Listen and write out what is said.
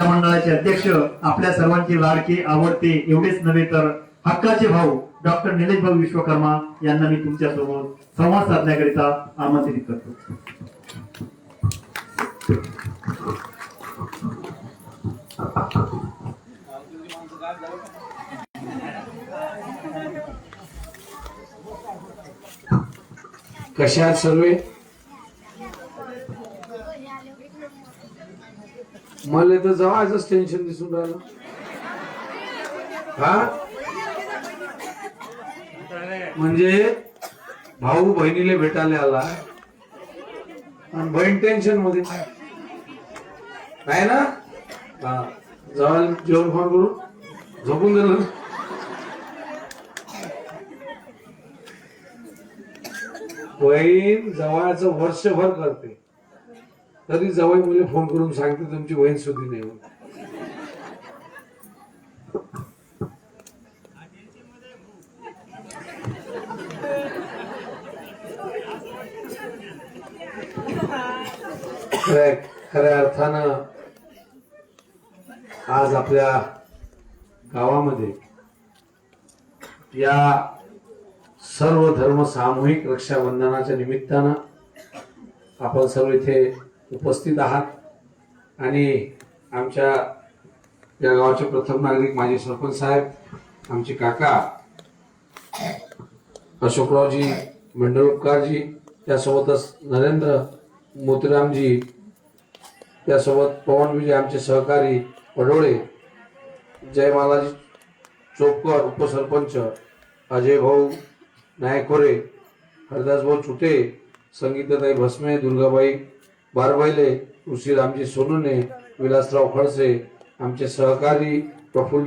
मंडळाचे अध्यक्ष आपल्या सर्वांची लाडके आवडते एवढेच नव्हे तर हक्काचे भाऊ डॉक्टर निलेश भाऊ विश्वकर्मा यांना मी तुमच्यासोबत संवाद साधण्याकरिता आमंत्रित करतो. कशा सर्वे? मला तर जवळच टेन्शन दिसून राहिलं. हा? म्हणजे भाऊ बहिणीला भेटायला आला. आणि बहीण टेन्शनमध्ये. नाही ना? हा. जवळ जेवण फोन करून झोपून गेलं. बहीण जवळच वर्षभर करते. तरी जवळ मुले फोन करून सांगते तुमची वहीन सुधी नाही होत. खऱ्या खऱ्या अर्थानं आज आपल्या गावामध्ये या सर्व धर्म सामूहिक रक्षाबंधनाच्या निमित्तानं आपण सर्व इथे उपस्थित आहात. आणि आमच्या या गावाचे प्रथम नागरिक माजी सरपंच साहेब आमचे काका अशोकरावजी मंडळोपकारजी त्यासोबतच नरेंद्र मोतीरामजी त्यासोबत पवनविजय आमचे सहकारी पडोळे जय मालाजी चोपकर उपसरपंच अजय भाऊ नायकोरे हरदासभाऊ चुटे संगीताताई भस्मे दुर्गाबाई बारबैले ऋषी रामजी सोनुने विलासराव खडसे आमचे सहकारी प्रफुल्ल